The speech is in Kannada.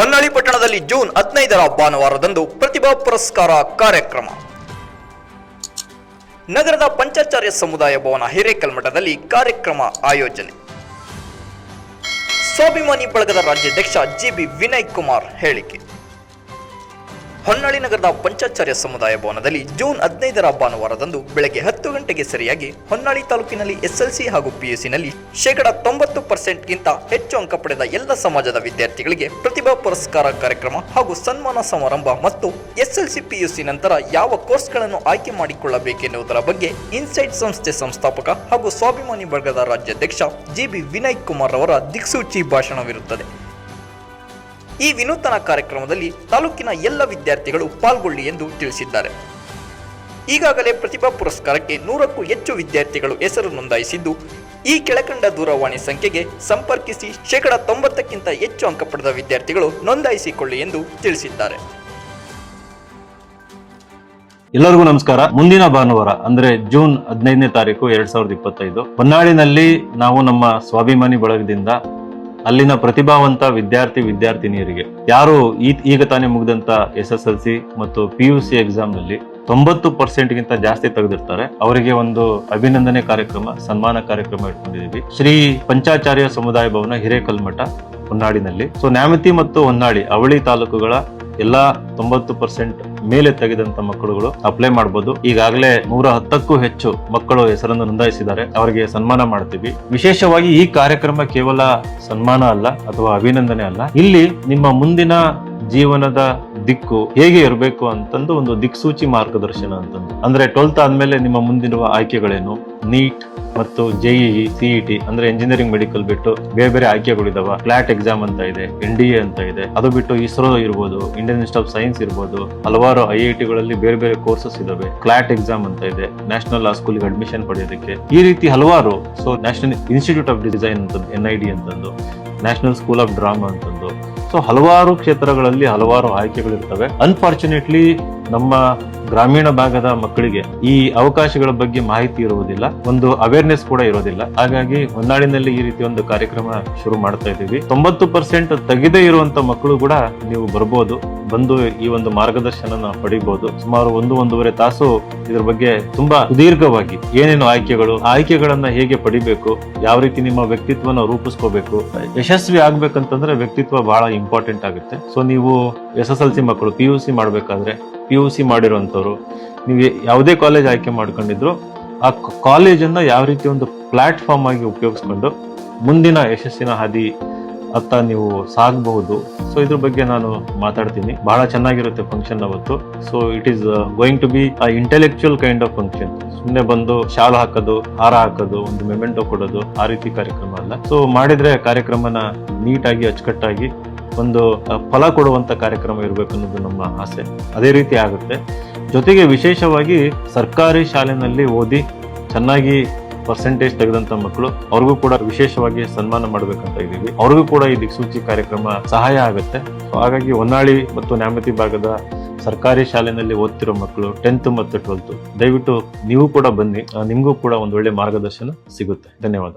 ಹೊನ್ನಾಳಿ ಪಟ್ಟಣದಲ್ಲಿ ಜೂನ್ ಹದಿನೈದರ ಭಾನುವಾರದಂದು ಪ್ರತಿಭಾ ಪುರಸ್ಕಾರ ಕಾರ್ಯಕ್ರಮ. ನಗರದ ಪಂಚಾಚಾರ್ಯ ಸಮುದಾಯ ಭವನ ಹಿರೇಕಲ್ಮಠದಲ್ಲಿ ಕಾರ್ಯಕ್ರಮ ಆಯೋಜನೆ. ಸ್ವಾಭಿಮಾನಿ ಬಳಗದ ರಾಜ್ಯಾಧ್ಯಕ್ಷ ಜಿಬಿ ವಿನಯ್ ಕುಮಾರ್ ಹೇಳಿಕೆ. ಹೊನ್ನಾಳಿ ನಗರದ ಪಂಚಾಚಾರ್ಯ ಸಮುದಾಯ ಭವನದಲ್ಲಿ ಜೂನ್ ಹದಿನೈದರ ಭಾನುವಾರದಂದು ಬೆಳಗ್ಗೆ ಹತ್ತು ಗಂಟೆಗೆ ಸರಿಯಾಗಿ ಹೊನ್ನಾಳಿ ತಾಲೂಕಿನಲ್ಲಿ ಎಸ್ಎಲ್ಸಿ ಹಾಗೂ ಪಿಯುಸಿನಲ್ಲಿ ಶೇಕಡ ತೊಂಬತ್ತು ಪರ್ಸೆಂಟ್ಗಿಂತ ಹೆಚ್ಚು ಅಂಕ ಪಡೆದ ಎಲ್ಲ ಸಮಾಜದ ವಿದ್ಯಾರ್ಥಿಗಳಿಗೆ ಪ್ರತಿಭಾ ಪುರಸ್ಕಾರ ಕಾರ್ಯಕ್ರಮ ಹಾಗೂ ಸನ್ಮಾನ ಸಮಾರಂಭ ಮತ್ತು ಎಸ್ಎಲ್ಸಿ ಪಿಯುಸಿ ನಂತರ ಯಾವ ಕೋರ್ಸ್ಗಳನ್ನು ಆಯ್ಕೆ ಮಾಡಿಕೊಳ್ಳಬೇಕೆನ್ನುವುದರ ಬಗ್ಗೆ ಇನ್ಸೈಟ್ ಸಂಸ್ಥೆ ಸಂಸ್ಥಾಪಕ ಹಾಗೂ ಸ್ವಾಭಿಮಾನಿ ವರ್ಗದ ರಾಜ್ಯಾಧ್ಯಕ್ಷ ಜಿ ಬಿ ವಿನಯ್ ಕುಮಾರ್ ಅವರ ದಿಕ್ಸೂಚಿ ಭಾಷಣವಿರುತ್ತದೆ. ಈ ವಿನೂತನ ಕಾರ್ಯಕ್ರಮದಲ್ಲಿ ತಾಲೂಕಿನ ಎಲ್ಲ ವಿದ್ಯಾರ್ಥಿಗಳು ಪಾಲ್ಗೊಳ್ಳಿ ಎಂದು ತಿಳಿಸಿದ್ದಾರೆ. ಈಗಾಗಲೇ ಪ್ರತಿಭಾ ಪುರಸ್ಕಾರಕ್ಕೆ ನೂರಕ್ಕೂ ಹೆಚ್ಚು ವಿದ್ಯಾರ್ಥಿಗಳು ಹೆಸರು ನೋಂದಾಯಿಸಿದ್ದು, ಈ ಕೆಳಕಂಡ ದೂರವಾಣಿ ಸಂಖ್ಯೆಗೆ ಸಂಪರ್ಕಿಸಿ ಶೇಕಡ ತೊಂಬತ್ತಕ್ಕಿಂತ ಹೆಚ್ಚು ಅಂಕ ಪಡೆದ ವಿದ್ಯಾರ್ಥಿಗಳು ನೋಂದಾಯಿಸಿಕೊಳ್ಳಿ ಎಂದು ತಿಳಿಸಿದ್ದಾರೆ. ಎಲ್ಲರಿಗೂ ನಮಸ್ಕಾರ. ಮುಂದಿನ ಭಾನುವಾರ, ಅಂದ್ರೆ ಜೂನ್ ಹದಿನೈದನೇ ತಾರೀಕು ಎರಡ್ ಸಾವಿರದ ಇಪ್ಪತ್ತೈದು, ಹೊನ್ನಾಳಿನಲ್ಲಿ ನಾವು ನಮ್ಮ ಸ್ವಾಭಿಮಾನಿ ಬಳಗದಿಂದ ಅಲ್ಲಿನ ಪ್ರತಿಭಾವಂತ ವಿದ್ಯಾರ್ಥಿ ವಿದ್ಯಾರ್ಥಿನಿಯರಿಗೆ. ಯಾರು ಈಗ ತಾನೇ ಮುಗಿದಂತ ಎಸ್ ಎಸ್ ಎಲ್ ಸಿ ಮತ್ತು ಪಿ ಯು ಸಿ ಎಕ್ಸಾಮ್ನಲ್ಲಿ ತೊಂಬತ್ತು ಪರ್ಸೆಂಟ್ ಗಿಂತ ಜಾಸ್ತಿ ತೆಗೆದಿರ್ತಾರೆ. ಅವರಿಗೆ ಒಂದು ಅಭಿನಂದನೆ ಕಾರ್ಯಕ್ರಮ, ಸನ್ಮಾನ ಕಾರ್ಯಕ್ರಮ ಇಟ್ಕೊಂಡಿದ್ದೀವಿ. ಶ್ರೀ ಪಂಚಾಚಾರ್ಯ ಸಮುದಾಯ ಭವನ ಹಿರೇಕಲ್ಮಠ ಹೊನ್ನಾಡಿನಲ್ಲಿ ಸೊ ನ್ಯಾಮತಿ ಮತ್ತು ಹೊನ್ನಾಳಿ, ಅವಳಿ ತಾಲೂಕುಗಳ ಎಲ್ಲಾ ತೊಂಬತ್ತು ಪರ್ಸೆಂಟ್ ಮೇಲೆ ತೆಗೆದಂತ ಮಕ್ಕಳುಗಳು ಅಪ್ಲೈ ಮಾಡಬಹುದು ಈಗಾಗಲೇ ನೂರ ಹತ್ತಕ್ಕೂ ಹೆಚ್ಚು ಮಕ್ಕಳು ಹೆಸರನ್ನು ನೋಂದಾಯಿಸಿದ್ದಾರೆ. ಅವರಿಗೆ ಸನ್ಮಾನ ಮಾಡ್ತೀವಿ. ವಿಶೇಷವಾಗಿ ಈ ಕಾರ್ಯಕ್ರಮ ಕೇವಲ ಸನ್ಮಾನ ಅಲ್ಲ, ಅಥವಾ ಅಭಿನಂದನೆ ಅಲ್ಲ. ಇಲ್ಲಿ ನಿಮ್ಮ ಮುಂದಿನ ಜೀವನದ ದಿಕ್ಕು ಹೇಗೆ ಇರಬೇಕು ಅಂತಂದು ಒಂದು ದಿಕ್ಸೂಚಿ ಮಾರ್ಗದರ್ಶನ ಅಂತಂದು. ಅಂದ್ರೆ ಟ್ವೆಲ್ತ್ ಆದ್ಮೇಲೆ ನಿಮ್ಮ ಮುಂದಿರುವ ಆಯ್ಕೆಗಳೇನು? ನೀಟ್ ಮತ್ತು ಜೆಇಇ ಸಿಇಟಿ ಅಂದ್ರೆ ಇಂಜಿನಿಯರಿಂಗ್ ಮೆಡಿಕಲ್ ಬಿಟ್ಟು ಬೇರೆ ಬೇರೆ ಆಯ್ಕೆಗಳಿದಾವ ಫ್ಲಾಟ್ ಎಕ್ಸಾಮ್ ಅಂತ ಇದೆ ಎನ್ ಡಿ ಎ ಅಂತ ಇದೆ. ಅದು ಬಿಟ್ಟು ಇಸ್ರೋ ಇರ್ಬೋದು ಇಂಡಿಯನ್ ಇನ್ಸ್ಟಿಟ್ಯೂಟ್ ಆಫ್ ಸೈನ್ಸ್ ಇರ್ಬೋದು, ಹಲವಾರು ಐ ಐ ಟಿಗಳಲ್ಲಿ ಬೇರೆ ಬೇರೆ ಕೋರ್ಸಸ್ ಇದಾವೆ. ಕ್ಲಾಟ್ ಎಕ್ಸಾಮ್ ಅಂತ ಇದೆ ನ್ಯಾಷನಲ್ ಲಾ ಸ್ಕೂಲ್ಗೆ ಅಡ್ಮಿಷನ್ ಪಡೆಯೋದಕ್ಕೆ. ಈ ರೀತಿ ಹಲವಾರು so national institute of design ಅಂತದ್ದು ಎನ್ ಐ ಡಿ ಅಂತಂದು ನ್ಯಾಷನಲ್ ಸ್ಕೂಲ್ ಆಫ್ ಡ್ರಾಮಾ ಅಂತಂದು ಸೊ ಹಲವಾರು ಕ್ಷೇತ್ರಗಳಲ್ಲಿ ಹಲವಾರು ಆಯ್ಕೆಗಳಿರ್ತವೆ. ಅನ್ಫಾರ್ಚುನೇಟ್ಲಿ ನಮ್ಮ ಗ್ರಾಮೀಣ ಭಾಗದ ಮಕ್ಕಳಿಗೆ ಈ ಅವಕಾಶಗಳ ಬಗ್ಗೆ ಮಾಹಿತಿ ಇರುವುದಿಲ್ಲ, ಒಂದು ಅವೇರ್ನೆಸ್ ಕೂಡ ಇರೋದಿಲ್ಲ ಹಾಗಾಗಿ ಹೊನ್ನಾಳಿನಲ್ಲಿ ಈ ರೀತಿ ಒಂದು ಕಾರ್ಯಕ್ರಮ ಶುರು ಮಾಡ್ತಾ ಇದ್ದೀವಿ. ತೊಂಬತ್ತು ಪರ್ಸೆಂಟ್ ತೆಗೆದೇ ಇರುವಂತ ಮಕ್ಕಳು ಕೂಡ ನೀವು ಬರ್ಬೋದು, ಬಂದು ಈ ಒಂದು ಮಾರ್ಗದರ್ಶನ ಪಡಿಬಹುದು ಸುಮಾರು ಒಂದು, ಒಂದೂವರೆ ತಾಸು ಇದ್ರ ಬಗ್ಗೆ ತುಂಬಾ ಸುದೀರ್ಘವಾಗಿ ಏನೇನು ಆಯ್ಕೆಗಳು ಆಯ್ಕೆಗಳನ್ನ ಹೇಗೆ ಪಡಿಬೇಕು, ಯಾವ ರೀತಿ ನಿಮ್ಮ ವ್ಯಕ್ತಿತ್ವನ ರೂಪಿಸ್ಕೋಬೇಕು, ಯಶಸ್ವಿ ಆಗ್ಬೇಕಂತಂದ್ರೆ ವ್ಯಕ್ತಿತ್ವ ಬಹಳ ಇಂಪಾರ್ಟೆಂಟ್ ಆಗುತ್ತೆ. ಸೊ ನೀವು ಎಸ್ ಎಸ್ ಎಲ್ ಸಿ ಮಕ್ಕಳು ಪಿ ಯು ಸಿ ಮಾಡ್ಬೇಕಾದ್ರೆ ಪಿ ಯು ಸಿ ಮಾಡಿರುವಂಥವ್ರು, ನೀವು ಯಾವುದೇ ಕಾಲೇಜ್ ಆಯ್ಕೆ ಮಾಡ್ಕೊಂಡಿದ್ರು, ಆ ಕಾಲೇಜನ್ನು ಯಾವ ರೀತಿ ಒಂದು ಪ್ಲಾಟ್ಫಾರ್ಮ್ ಆಗಿ ಉಪಯೋಗಿಸ್ಕೊಂಡು ಮುಂದಿನ ಯಶಸ್ಸಿನ ಹಾದಿ ಅತ್ತ ನೀವು ಸಾಗಬಹುದು. ಸೊ ಇದ್ರ ಬಗ್ಗೆ ನಾನು ಮಾತಾಡ್ತೀನಿ. ಬಹಳ ಚೆನ್ನಾಗಿರುತ್ತೆ ಫಂಕ್ಷನ್ ಅವತ್ತು. So it is going to be a intellectual kind of function ಸುಮ್ಮನೆ ಬಂದು ಶಾಲು ಹಾಕೋದು, ಹಾರ ಹಾಕೋದು, ಒಂದು ಮೆಮೆಂಟೋ ಕೊಡೋದು, ಆ ರೀತಿ ಕಾರ್ಯಕ್ರಮ ಅಲ್ಲ. ಸೊ ಮಾಡಿದ್ರೆ ಕಾರ್ಯಕ್ರಮನ ನೀಟಾಗಿ, ಅಚ್ಚುಕಟ್ಟಾಗಿ ಒಂದು ಫಲ ಕೊಡುವಂಥ ಕಾರ್ಯಕ್ರಮ ಇರಬೇಕು ಅನ್ನೋದು ನಮ್ಮ ಆಸೆ. ಅದೇ ರೀತಿ ಆಗುತ್ತೆ. ಜೊತೆಗೆ ವಿಶೇಷವಾಗಿ ಸರ್ಕಾರಿ ಶಾಲೆನಲ್ಲಿ ಓದಿ ಚೆನ್ನಾಗಿ ಪರ್ಸೆಂಟೇಜ್ ತೆಗೆದಂಥ ಮಕ್ಕಳು ಅವ್ರಿಗೂ ಕೂಡ ವಿಶೇಷವಾಗಿ ಸನ್ಮಾನ ಮಾಡಬೇಕಂತ ಇದ್ದೀವಿ. ಅವ್ರಿಗೂ ಕೂಡ ಈ ದಿಕ್ಸೂಚಿ ಕಾರ್ಯಕ್ರಮ ಸಹಾಯ ಆಗುತ್ತೆ. ಹಾಗಾಗಿ ಹೊನ್ನಾಳಿ ಮತ್ತು ನ್ಯಾಮತಿ ಭಾಗದ ಸರ್ಕಾರಿ ಶಾಲೆನಲ್ಲಿ ಓದ್ತಿರೋ ಮಕ್ಕಳು ಟೆಂತ್ ಮತ್ತು ಟ್ವೆಲ್ತ್ ದಯವಿಟ್ಟು ನೀವು ಕೂಡ ಬನ್ನಿ. ನಿಮಗೂ ಕೂಡ ಒಂದು ಒಳ್ಳೆ ಮಾರ್ಗದರ್ಶನ ಸಿಗುತ್ತೆ. ಧನ್ಯವಾದ.